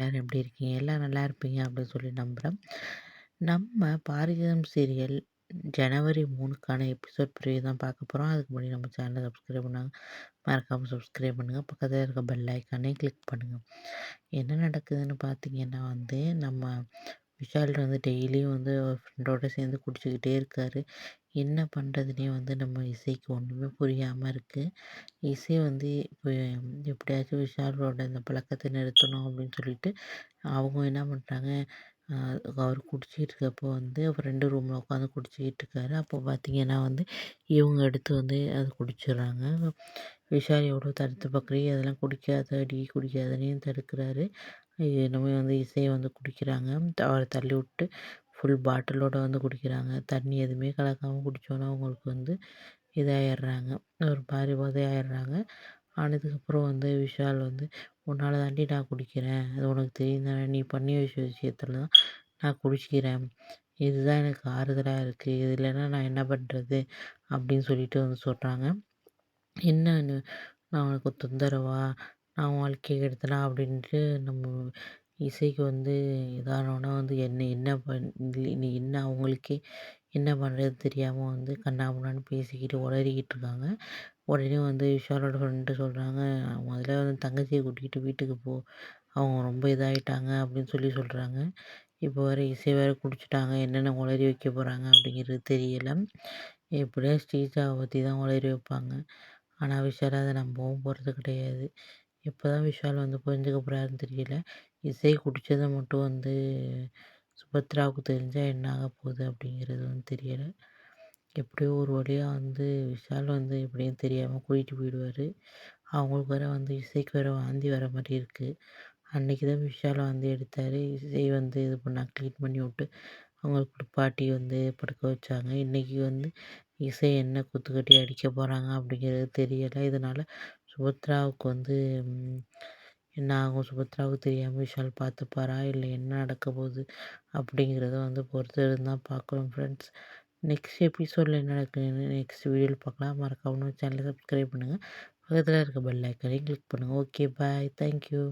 எல்லோரும் எப்படி இருக்கீங்க? எல்லாம் நல்லா இருப்பீங்க அப்படின்னு சொல்லி நம்புகிறேன் நம்ம பாரதிதம் சீரியல் ஜனவரி மூணுக்கான எபிசோட் ப்ரிவ்யூ தான் பார்க்க போகிறோம் அதுக்கு முன்னாடி நம்ம சேனலை சப்ஸ்கிரைப் பண்ணாங்க மறக்காமல் சப்ஸ்கிரைப் பண்ணுங்கள் பக்கத்தில் இருக்க பெல் ஐக்கானே கிளிக் பண்ணுங்கள் என்ன நடக்குதுன்னு பார்த்தீங்கன்னா வந்து, நம்ம விஷால் வந்து டெய்லியும் வந்து ஃப்ரெண்டோட சேர்ந்து குடிச்சுக்கிட்டே இருக்காரு. என்ன பண்ணுறதுனே வந்து நம்ம இசைக்கு ஒன்றுமே புரியாமல் இருக்குது. இசை வந்து இப்போ எப்படியாச்சும் விஷாலோட இந்த பழக்கத்தை நிறுத்தணும் அப்படின்னு சொல்லிட்டு அவங்க என்ன பண்ணுறாங்க அவர் குடிச்சிக்கிட்டு இருக்கப்போ வந்து ஃப்ரெண்டு ரூமில் உட்காந்து குடிச்சிக்கிட்டு இருக்காரு அப்போ பார்த்தீங்கன்னா வந்து இவங்க எடுத்து வந்து அதை குடிச்சிடுறாங்க விஷால் எவ்வளோ தடுத்து பார்க்குறீ அதெல்லாம் குடிக்காதடி குடிக்காதடின்னு தடுக்கிறாரு. இனிமேல் வந்து இசையை வந்து குடிக்கிறாங்க. அவரை தள்ளி விட்டு ஃபுல் பாட்டிலோட வந்து குடிக்கிறாங்க. தண்ணி எதுவுமே கலக்காமல் குடித்தோன்னே அவங்களுக்கு வந்து இதாகிடுறாங்க ஒரு மாதிரி உதையாயிடுறாங்க ஆனதுக்கப்புறம் வந்து விஷால் வந்து உன்னால் தாண்டி நான் குடிக்கிறேன். அது உனக்கு தெரியும் தானே. நீ பண்ணி வச்ச விஷயத்துல தான் நான் குடிச்சிக்கிறேன். இதுதான் எனக்கு ஆறுதலாக இருக்குது இது இல்லைன்னா நான் என்ன பண்ணுறது அப்படின்னு சொல்லிட்டு வந்து சொல்கிறாங்க என்னன்னு? நான் உனக்கு தொந்தரவா? நான் வாழ்க்கையை கெடுத்தனா? அப்படின்ட்டு நம்ம இசைக்கு வந்து இதானோன்னா வந்து என்ன என்ன பண்ணி நீ என்ன அவங்களுக்கே என்ன பண்ணுறது தெரியாமல் வந்து கண்ணாமுன்னான்னு பேசிக்கிட்டு உளறிக்கிட்டு இருக்காங்க. உடனே வந்து விஷாலோட ஃப்ரெண்டு சொல்கிறாங்க முதல்ல வந்து தங்கச்சியை கூட்டிக்கிட்டு வீட்டுக்கு போ. அவங்க ரொம்ப இதாகிட்டாங்க அப்படின்னு சொல்லி சொல்கிறாங்க இப்போ வேறு இசை வேறு குடிச்சிட்டாங்க. என்னென்ன உளறி வைக்க போகிறாங்க அப்படிங்கிறது தெரியலை. எப்படியும் ஸ்ரீஜாவை பற்றி தான் உளறி வைப்பாங்க. ஆனால் விஷால் அதை நம்பவும் போகிறது கிடையாது. எப்போ தான் விஷால் வந்து புரிஞ்சுக்க போகிறாருன்னு தெரியல. இசை குடித்ததை மட்டும் வந்து சுபத்ராவுக்கு தெரிஞ்சால் என்ன ஆக போகுது அப்படிங்கிறது வந்து தெரியலை. எப்படியோ ஒரு வழியாக வந்து விஷால் வந்து எப்படியும் தெரியாமல் கூட்டிகிட்டு போயிடுவார். அவங்களுக்கு வேறு வந்து இசைக்கு வேறு வாந்தி வர மாதிரி இருக்குது அன்றைக்கி தான் விஷால் வந்து எடுத்தார். இசை வந்து இது பண்ணால் க்ளீன் பண்ணி விட்டு அவங்களுக்கு குளிப்பாட்டி வந்து படுக்க வச்சாங்க. இன்றைக்கி வந்து இசை என்ன குத்துக்கட்டி அடிக்க போகிறாங்க அப்படிங்கிறது தெரியலை. இதனால் சுபத்ராவுக்கு வந்து என்ன ஆகும் சுபத்ராவுக்கு தெரியாமல் விஷால் பார்த்துப்பாரா? இல்லை என்ன நடக்க போகுது? அப்படிங்கிறத வந்து பொறுத்து இருந்தால் பார்க்கணும் ஃப்ரெண்ட்ஸ் நெக்ஸ்ட் எபிசோடில் என்ன நடக்குதுன்னு நெக்ஸ்ட் வீடியோவில் பார்க்கலாம். மறக்காமல் சேனலை சப்ஸ்கிரைப் பண்ணுங்கள் பக்கத்தில் இருக்க பெல் ஐக்கனையும் கிளிக் பண்ணுங்கள் ஓகே பாய் தேங்க்யூ